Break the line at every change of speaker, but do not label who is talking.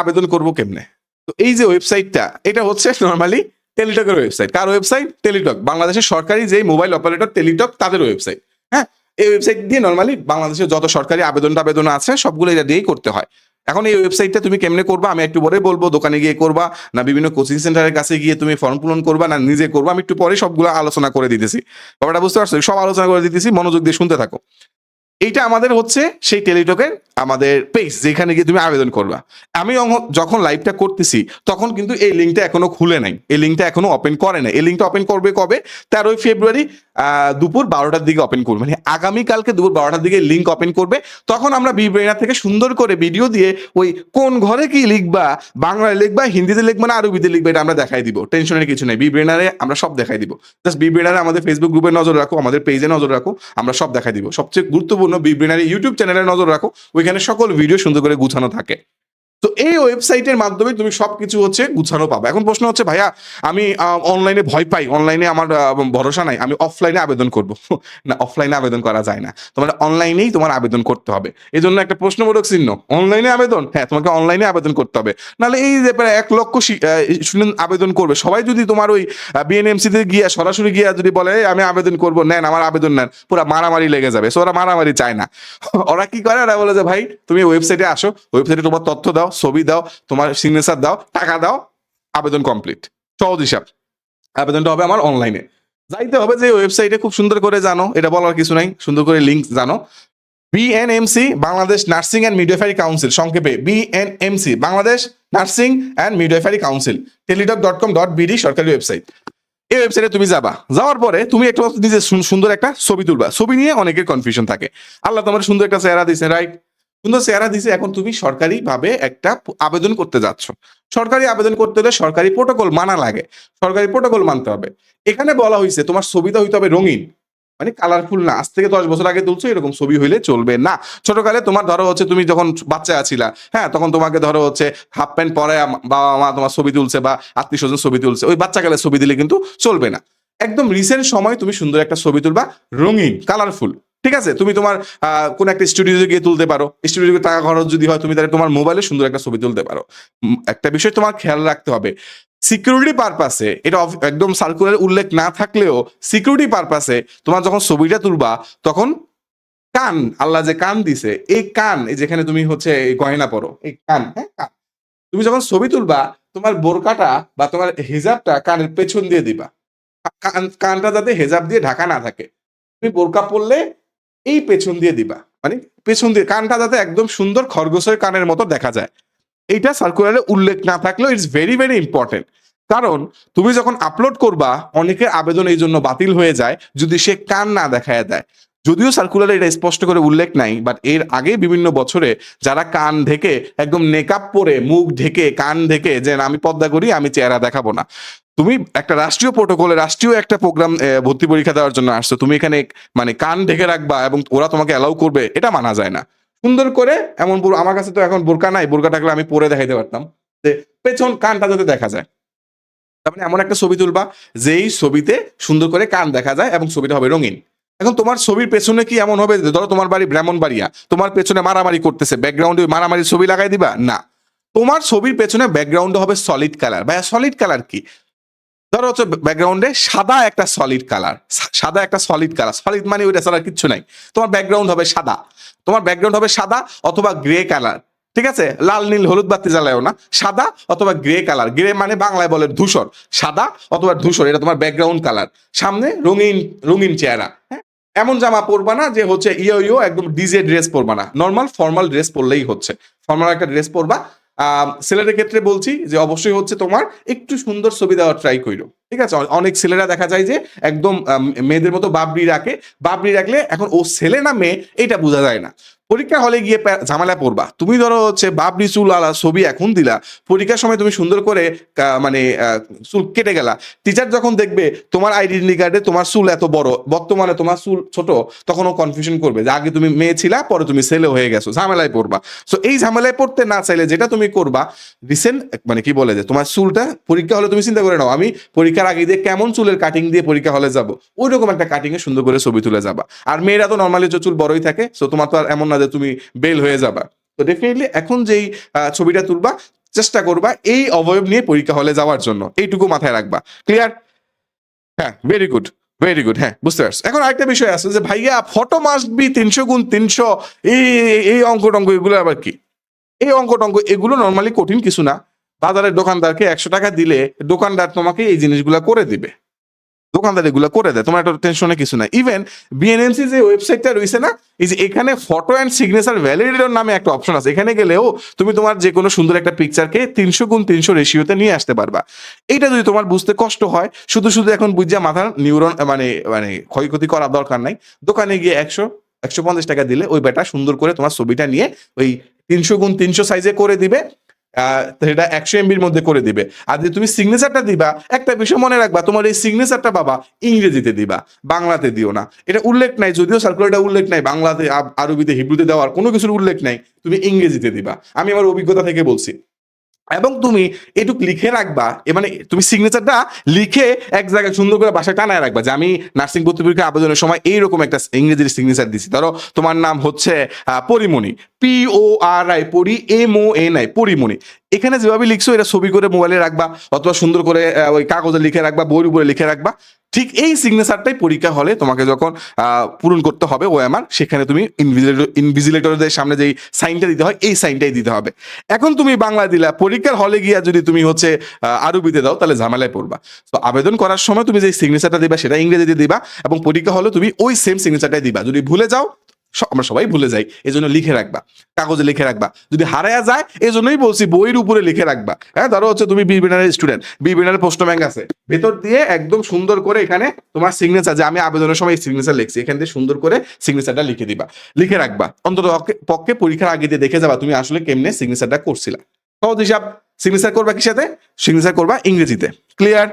আবেদন করব কেমনে? তো এই যে ওয়েবসাইটটা এটা হচ্ছে নর্মালি টেলিটকের ওয়েবসাইট কার ওয়েবসাইট টেলিটক বাংলাদেশের সরকারি যে মোবাইল অপারেটর টেলিটক তাদের ওয়েবসাইট হ্যাঁ? এই ওয়েবসাইট দিয়ে নর্মালি বাংলাদেশের যত সরকারি আবেদন টাবেদন আছে, সবগুলো এটা দিয়েই করতে হয়। এখন এই ওয়েবসাইটটা তুমি কেমনে করবা? আমি একটু পরে বলব, দোকানে গিয়ে করবা, না বিভিন্ন কোচিং সেন্টারের কাছে গিয়ে তুমি ফর্ম পূরণ করবা, না নিজে করবা? আমি একটু পরে সবগুলো আলোচনা করে দিতেছি। ব্যাপারটা বুঝতে পারছ? সব আলোচনা করে দিতেছি, মনোযোগ দিয়ে শুনতে থাকো। এইটা আমাদের হচ্ছে সেই টেলিটকের আমাদের পেজ যেখানে গিয়ে তুমি আবেদন করবা। আমি যখন- লাইভটা করতেছি, তখন কিন্তু এই লিঙ্কটা এখনও খুলে নাই। এই লিঙ্কটা এখনও ওপেন করে নাই। এই লিঙ্কটা ওপেন করবে কবে? তেরোই ফেব্রুয়ারি দুপুর বারোটার দিকে ওপেন করবে। মানে আগামীকালকে দুপুর বারোটার দিকে লিঙ্ক ওপেন করবে। তখন আমরা বিব্রেনার থেকে সুন্দর করে ভিডিও দিয়ে ওই কোন ঘরে কি লিখবা, বাংলায় লিখবা, হিন্দিতে লিখবা না আরবিতে লিখবা, এটা আমরা দেখাই দিব। টেনশনের কিছু নেই। বিব্রেনারে আমরা সব দেখাই দিব। জাস্ট বিব্রেনারে আমাদের ফেসবুক গ্রুপে নজর রাখো, আমাদের পেজে নজর রাখো, আমরা সব দেখাই দিব। সবচেয়ে গুরুত্বপূর্ণ বিব্রেনারে ইউটিউব চ্যানেলে নজর রাখো। ওইখানে সকল ভিডিও সুন্দর করে গুছানো থাকে। তো এই ওয়েবসাইটের মাধ্যমে তুমি সবকিছু হচ্ছে গুছানো পাবে। এখন প্রশ্ন হচ্ছে ভাইয়া আমি অনলাইনে ভয় পাই। অনলাইনে আমার ভরসা নাই। আমি অফলাইনে আবেদন করব। না অফলাইনে আবেদন করা যায় না। তোমার অনলাইনেই তোমার আবেদন করতে হবে। এই জন্য একটা প্রশ্নবোধক চিহ্ন। অনলাইনে আবেদন? হ্যাঁ তোমাকে অনলাইনে আবেদন করতে হবে। নাহলে এই যে প্রায় এক লক্ষ স্টুডেন্ট আবেদন করবে। সবাই যদি তোমার ওই বিএনএমসি তে গিয়ে সরাসরি গিয়ে যদি বলে "এই, আমি আবেদন করব নেন আমার আবেদন নেন। পুরো মারামারি লেগে যাবে। সো ওরা মারামারি চায় না। ওরা কি করে? ওরা বলে যে ভাই তুমি ওয়েবসাইটে আসো। ওয়েবসাইটে তোমার তথ্য দাও। ছবি দাও, তোমার সিগনেচার দাও, টাকা দাও, আবেদন কমপ্লিট সহজ হিসাব। আবেদনটা হবে আমার অনলাইনে যাইতে হবে যে ওয়েবসাইটে খুব সুন্দর করে জানো, এটা বলার কিছু নাই, সুন্দর করে লিঙ্ক জানো। BNMC Bangladesh nursing and midwifery council সংক্ষেপে BNMC Bangladesh nursing and midwifery council Teletalk dot com dot BD সরকারি ওয়েবসাইট এই ওয়েবসাইটে তুমি যাবা। যাওয়ার পরে তুমি একটা নিজে সুন্দর একটা ছবি তুলবা। ছবি নিয়ে অনেকের কনফিউশন থাকে। আল্লাহ তোমার সুন্দর একটা চেহারা দিছে রাইট সুন্দর চেহারা দিছে, এখন তুমি সরকারি ভাবে একটা আবেদন করতে যাচ্ছ। সরকারি আবেদন করতে হলে সরকারি প্রোটোকল মানা লাগে। সরকারি প্রোটোকল মানতে হবে। এখানে বলা হয়েছে তোমার ছবিটা হইতে হবে রঙিন। মানে কালারফুল না। আজ থেকে দশ বছর আগে তুলছো, এরকম ছবি হইলে চলবে না। ছোটকালে তোমার ধরো হচ্ছে তুমি যখন বাচ্চা আছিলা হ্যাঁ তখন তোমাকে ধরো হচ্ছে হাফ প্যান্ট পরে বাবা মা তোমার ছবি তুলছে বা আত্মীয় স্বজন ছবি তুলছে, ওই বাচ্চাকালের ছবি দিলে কিন্তু চলবে না। একদম রিসেন্ট সময় তুমি সুন্দর একটা ছবি তুলবা, রঙিন কালারফুল ঠিক আছে? তুমি তোমার কোন একটা স্টুডিওতে গিয়ে তুলতে পারো। স্টুডিও টাকা খরচ যদি হয়, তুমি তাহলে তোমার মোবাইলে সুন্দর একটা ছবি তুলতে পারো। একটা বিষয় তোমার খেয়াল রাখতে হবে। সিকিউরিটি পারপাসে এটা একদম সার্কুলার উল্লেখ না থাকলেও সিকিউরিটি পারপাসে তোমার যখন ছবিটা তুলবা, তখন কান, আল্লাহ যে কান দিছে, এই কান যেখানে তুমি হচ্ছে গয়না পরো, এই কান হ্যাঁ কান। তুমি যখন ছবি তুলবা, তোমার বোরকাটা বা তোমার হেজাবটা কানের পেছন দিয়ে দিবা। কান- কানটা যাতে হেজাব দিয়ে ঢাকা না থাকে। তুমি বোরকা পরলে এই পেছন দিয়ে দিবা। মানে পেছন দিয়ে, কানটা যাতে একদম সুন্দর খরগোশের কানের মতো দেখা যায়। এইটা সার্কুলারে উল্লেখ না থাকলেও ইটস ভেরি ভেরি ইম্পর্টেন্ট কারণ তুমি যখন আপলোড করবা, অনেকের আবেদন এই জন্য বাতিল হয়ে যায় যদি সে কান না দেখায় দেয়। যদিও সার্কুলারে এটা স্পষ্ট করে উল্লেখ নাই বাট এর আগে বিভিন্ন বছরে যারা কান ঢেকে, একদম নেকআপ পরে মুখ ঢেকে, কান ঢেকে যে আমি পদ্মা করি, আমি চেহারা দেখাবো না। তুমি একটা রাষ্ট্রীয় প্রোটোকলে রাষ্ট্রীয় একটা প্রোগ্রাম ভর্তি পরীক্ষা দেওয়ার জন্য আসছো, তুমি এখানে মানে কান ঢেকে রাখবা এবং ওরা তোমাকে অ্যালাউ করবে, এটা মানা যায় না। সুন্দর করে এমন আমার কাছে তো এখন বোরকা নাই, বোরকা থাকলে আমি পরে দেখাইতে পারতাম, যে পেছন কানটা যাতে দেখা যায়। তার মানে এমন একটা ছবি তুলবা, যেই ছবিতে সুন্দর করে কান দেখা যায় এবং ছবিটা হবে রঙিন। এখন তোমার ছবির পেছনে কি এমন হবে ধরো তোমার বাড়ি ব্রাহ্মণ ব্রাহ্মণবাড়িয়া, তোমার পেছনে মারামারি করতেছে ব্যাকগ্রাউন্ডে মারামারি ছবি লাগাই দিবা? না। তোমার ছবির পেছনে ব্যাকগ্রাউন্ড হবে সলিড কালার ভাইয়া সলিড কালার কি? ধরো হচ্ছে ব্যাকগ্রাউন্ডে সাদা একটা সলিড কালার সাদা একটা সলিড কালার সলিড মানে ওইটা ছাড়া কিচ্ছু নাই। তোমার ব্যাকগ্রাউন্ড হবে সাদা। তোমার ব্যাকগ্রাউন্ড হবে সাদা অথবা গ্রে কালার ঠিক আছে? লাল, নীল, হলুদ বাতি জ্বালায়ও না। সাদা অথবা গ্রে কালার গ্রে মানে বাংলায় বলে ধূসর। সাদা অথবা ধূসর। এটা তোমার ব্যাকগ্রাউন্ড কালার সামনে রঙিন রঙিন চেহারা। হ্যাঁ? এমন জামা পরবা না যে হচ্ছে ইয়ো ইয়ো একদম ডিজে ড্রেস পরবা না। নর্মাল ফর্মাল ড্রেস পরলেই হচ্ছে। ফর্মাল একটা ড্রেস পরবা। ছেলেদের ক্ষেত্রে বলছি যে অবশ্যই হচ্ছে তোমার একটু সুন্দর ছবি দেওয়ার ট্রাই করো ঠিক আছে? অনেক ছেলেরা দেখা যায় যে একদম মেয়েদের মতো বাবরি রাখে। বাবরি রাখলে এখন ও ছেলে না মেয়ে এটা বোঝা যায় না। পরীক্ষা হলে গিয়ে ঝামেলা পড়বা। তুমি ধরো হচ্ছে বাবরি চুল আলা ছবি এখন দিলা, পরীক্ষার সময় তুমি সুন্দর করে মানে চুল কেটে গেলা। টিচার যখন দেখবে তোমার আইডেন্টি কার্ডে তোমার চুল এত বড়, বর্তমানে তোমার চুল ছোট, তখন ও কনফিউশন করবে যে আগে তুমি মেয়ে ছিলা, পরে তুমি ছেলে হয়ে গেছো, ঝামেলায় পড়বা। সো এই ঝামেলায় পড়তে না চাইলে যেটা তুমি করবা রিসেন্ট মানে কি বলে যে তোমার চুলটা পরীক্ষা হলে তুমি চিন্তা করে নাও, আমি পরীক্ষার আগে দিয়ে কেমন চুলের কাটিং দিয়ে পরীক্ষা হলে যাব? ওই রকম একটা কাটিং এ সুন্দর করে ছবি তুলে যাবা। আর মেয়েরা তো নর্মালি চুল বড়ই থাকে সো তোমার তো আর এমন না যে তুমি বেল হয়ে যাবা। তো ডেফিনেটলি এখন যেই ছবিটা তুলবা, চেষ্টা করবা এই অবয়ব নিয়ে পরীক্ষা হলে যাওয়ার জন্য। এইটুকু মাথায় রাখবা। ক্লিয়ার হ্যাঁ ভেরি গুড ভেরি গুড হ্যাঁ বুঝতে পারছ। এখন আরেকটা বিষয় আছে যে, ভাইয়া ফটো মাস্ট বি তিনশো গুণ তিনশো, এই- এই অঙ্ক টঙ্ক, এগুলো আবার কি? এই অঙ্ক টঙ্ক, এগুলো নর্মালি কঠিন কিছু না। বাজারের দোকানদারকে একশো টাকা দিলে দোকানদার তোমাকে এই জিনিসগুলো করে দিবে। দোকানদার এগুলো করে দেয়, তোমার একটা টেনশনে কিছু নাই। ইভেন বিএনএমসি যে ওয়েবসাইটটা রয়েছে না, এই যে এখানে ফটো অ্যান্ড সিগনেচার ভ্যালিডেটর নামে একটা অপশন আছে। এখানে গেলেও তুমি তোমার যে কোনো সুন্দর একটা পিকচারকে তিনশো গুণ তিনশো রেশিওতে নিয়ে আসতে পারবা। এইটা যদি তোমার বুঝতে কষ্ট হয়, শুধু শুধু এখন বুঝা মাথার নিউরন মানে মানে ক্ষয়ক্ষতি করার দরকার নাই। দোকানে গিয়ে একশো একশো পঞ্চাশ টাকা দিলে ওই বেটা সুন্দর করে তোমার ছবিটা নিয়ে ওই তিনশো গুণ তিনশো সাইজে করে দিবে। সেটা একশো এমবির মধ্যে করে দিবে। আর যদি তুমি সিগনেচারটা দিবা, একটা বিষয় মনে রাখবা, তোমার এই সিগনেচারটা বাবা ইংরেজিতে দিবা, বাংলাতে দিও না। এটা উল্লেখ নাই, যদিও সার্কুলারটা উল্লেখ নাই, বাংলাতে আরবিতে, হিব্রুতে দেওয়ার কোনো কিছুর উল্লেখ নাই, তুমি ইংরেজিতে দিবা। আমি আমার অভিজ্ঞতা থেকে বলছি। এবং তুমি এটুক লিখে রাখবা মানে তুমি সিগনেচারটা লিখে এক জায়গায় সুন্দর করে বাসায় টানায় রাখবা যে আমি নার্সিং ভর্তি পরীক্ষা আবেদনের সময় এইরকম একটা ইংরেজির সিগনেচার দিছি। ধরো তোমার নাম হচ্ছে Porimoni P O R I Pori M O N I Porimoni. এখানে যেভাবে লিখছো, এটা ছবি করে মোবাইলে রাখবা, অথবা সুন্দর করে ওই কাগজে লিখে রাখবা, বইয়ের উপরে লিখে রাখবা। ঠিক এই সিগনেচারটাই পরীক্ষা হলে তোমাকে যখন পূরণ করতে হবে ও আমার সেখানে তুমি ইনভিজিলেটর ইনভিজিলেটরদের সামনে যেই সাইনটা দিতে হয়, এই সাইনটাই দিতে হবে। এখন তুমি বাংলা দিলা, পরীক্ষার হলে গিয়া যদি তুমি হচ্ছে আরবিতে দাও, তাহলে ঝামেলায় পড়বা। তো আবেদন করার সময় তুমি যে সিগনেচারটা দিবা, সেটা ইংরেজিতে দিবা, এবং পরীক্ষা হলে তুমি ওই সেম সিগনেচারটাই দিবা। যদি ভুলে যাও আমরা সবাই ভুলে যাই এই জন্য লিখে রাখবা। কাগজে লিখে রাখবা। যদি হারায়া যায় এই জন্যই বলছি বইয়ের উপরে লিখে রাখবা। হ্যাঁ ধরো হচ্ছে তুমি বিবিনারের স্টুডেন্ট বি বিবিনারের পোস্ট ব্যাংক আছে। ভেতর দিয়ে একদম সুন্দর করে এখানে তোমার সিগনেচার যে আমি আবেদনের সময় সিগনেচার লিখছি, এখান দিয়ে সুন্দর করে সিগনেচারটা লিখে দিবা। লিখে রাখবা। অন্তত পক্ষে পরীক্ষার আগে দিয়ে দেখে যাবা তুমি আসলে কেমনে সিগনেচারটা করছিলা। সহজ হিসাব সিগনেচার করবা কি সাথে সিগনেচার করবা ইংরেজিতে। ক্লিয়ার